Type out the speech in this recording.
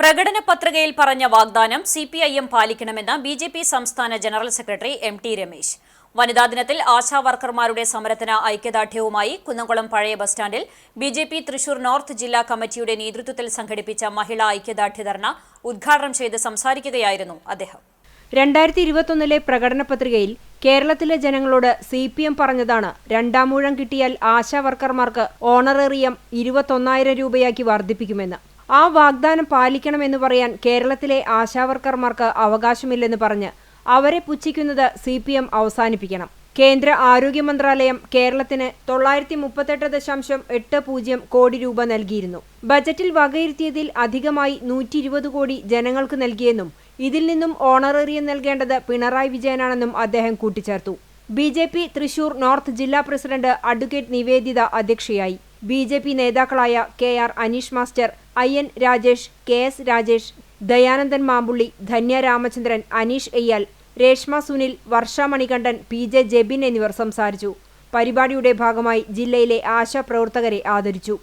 പ്രകടന പത്രികയിൽ പറഞ്ഞ വാഗ്ദാനം സി പി ഐ എം പാലിക്കണമെന്ന് ബി ജെ പി സംസ്ഥാന general secretary M T Ramesh. വനിതാ ദിനത്തിൽ ആശാവർക്കർമാരുടെ സമരത്തിന് ഐക്യദാർഢ്യവുമായി കുന്നംകുളം പഴയ ബസ് സ്റ്റാൻഡിൽ B J P Thrissur north ജില്ലാ കമ്മിറ്റിയുടെ നേതൃത്വത്തിൽ സംഘടിപ്പിച്ച മഹിളാ ഐക്യദാർഢ്യ ധർണ ഉദ്ഘാടനം ചെയ്ത് സംസാരിക്കുകയായിരുന്നു അദ്ദേഹം. രണ്ടായിരത്തി ഇരുപത്തൊന്നിലെ പ്രകടന പത്രികയിൽ കേരളത്തിലെ ജനങ്ങളോട് സി പി എം പറഞ്ഞതാണ് രണ്ടാമൂഴം കിട്ടിയാൽ ആശാ വർക്കർമാർക്ക് ഓണറേറിയം ഇരുപത്തൊന്നായിരം രൂപയാക്കി വർദ്ധിപ്പിക്കുമെന്ന്. ആ വാഗ്ദാനം പാലിക്കണമെന്ന് പറയാൻ കേരളത്തിലെ ആശാവർക്കർമാർക്ക് അവകാശമില്ലെന്ന് പറഞ്ഞ് അവരെ പുച്ഛിക്കുന്നത് സി പി എം അവസാനിപ്പിക്കണം. കേന്ദ്ര ആരോഗ്യ മന്ത്രാലയം കേരളത്തിന് തൊള്ളായിരത്തി മുപ്പത്തെട്ട് ദശാംശം എട്ട് പൂജ്യം കോടി രൂപ നൽകിയിരുന്നു. ബജറ്റിൽ വകയിരുത്തിയതിൽ അധികമായി നൂറ്റി ഇരുപത് കോടി ജനങ്ങൾക്ക് നൽകിയെന്നും ഇതിൽ നിന്നും ഓണറേറിയം നൽകേണ്ടത് പിണറായി വിജയനാണെന്നും അദ്ദേഹം കൂട്ടിച്ചേർത്തു. ബി തൃശൂർ നോർത്ത് ജില്ലാ പ്രസിഡന്റ് അഡ്വക്കേറ്റ് നിവേദിത അധ്യക്ഷയായി. ബി ജെ പി നേതാക്കളായ K R Aneesh master I N Rajesh K S Rajesh Dayanandan Mampully Dhanya Ramachandran Aneesh Eyyal Reshma Sunil Varsha Manikandan P J Jebin എന്നിവർ സംസാരിച്ചു. പരിപാടിയുടെ ഭാഗമായി ജില്ലയിലെ ആശാ പ്രവർത്തകരെ ആദരിച്ചു.